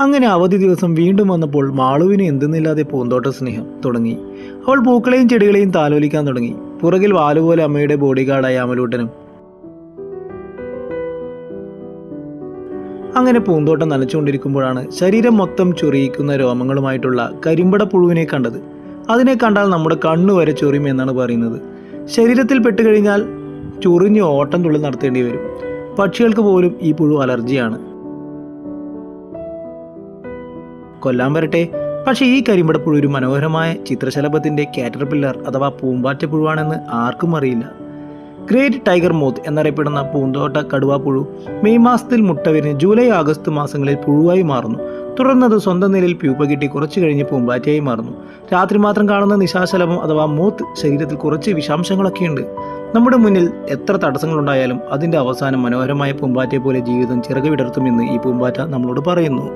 അങ്ങനെ അവധി ദിവസം വീണ്ടും വന്നപ്പോൾ മാളുവിന് എന്തെന്നില്ലാതെ പൂന്തോട്ട സ്നേഹം തുടങ്ങി. അവൾ പൂക്കളെയും ചെടികളെയും താലോലിക്കാൻ തുടങ്ങി. പുറകിൽ വാലുപോലെ അമ്മയുടെ ബോഡി ഗാർഡായ അമലൂട്ടനും അങ്ങനെ പൂന്തോട്ടം നനച്ചുകൊണ്ടിരിക്കുമ്പോഴാണ് ശരീരം മൊത്തം ചൊറിയിക്കുന്ന രോമങ്ങളുമായിട്ടുള്ള കരിമ്പട പുഴുവിനെ കണ്ടത്. അതിനെ കണ്ടാൽ നമ്മുടെ കണ്ണു വരെ ചൊറിയും എന്നാണ് പറയുന്നത്. ശരീരത്തിൽ പെട്ടുകഴിഞ്ഞാൽ ചൊറിഞ്ഞ് ഓട്ടം തുള്ളി നടത്തേണ്ടി വരും. പക്ഷികൾക്ക് പോലും ഈ പുഴു അലർജിയാണ്. കൊല്ലാൻ വരട്ടെ. പക്ഷേ ഈ കരിമ്പടപ്പുഴ ഒരു മനോഹരമായ ചിത്രശലഭത്തിന്റെ കാറ്റർപില്ലർ അഥവാ പൂമ്പാറ്റ പുഴുവാണെന്ന് ആർക്കും അറിയില്ല. ഗ്രേറ്റ് ടൈഗർ മോത്ത് എന്നറിയപ്പെടുന്ന പൂന്തോട്ട കടുവാപ്പുഴു മെയ് മാസത്തിൽ മുട്ട ജൂലൈ ആഗസ്റ്റ് മാസങ്ങളിൽ പുഴുവായി മാറുന്നു. തുടർന്ന് അത് സ്വന്തം നിലയിൽ പ്യൂപ്പ കിട്ടി കുറച്ച് കഴിഞ്ഞ് പൂമ്പാറ്റയായി മാറുന്നു. രാത്രി മാത്രം കാണുന്ന നിശാശലഭം അഥവാ മൂത്ത് ശരീരത്തിൽ കുറച്ച് വിഷാംശങ്ങളൊക്കെയുണ്ട്. നമ്മുടെ മുന്നിൽ എത്ര തടസ്സങ്ങളുണ്ടായാലും അതിന്റെ അവസാനം മനോഹരമായ പൂമ്പാറ്റയെ പോലെ ജീവിതം ചിറക് വിടർത്തുമെന്ന് ഈ പൂമ്പാറ്റ നമ്മളോട് പറയുന്നു.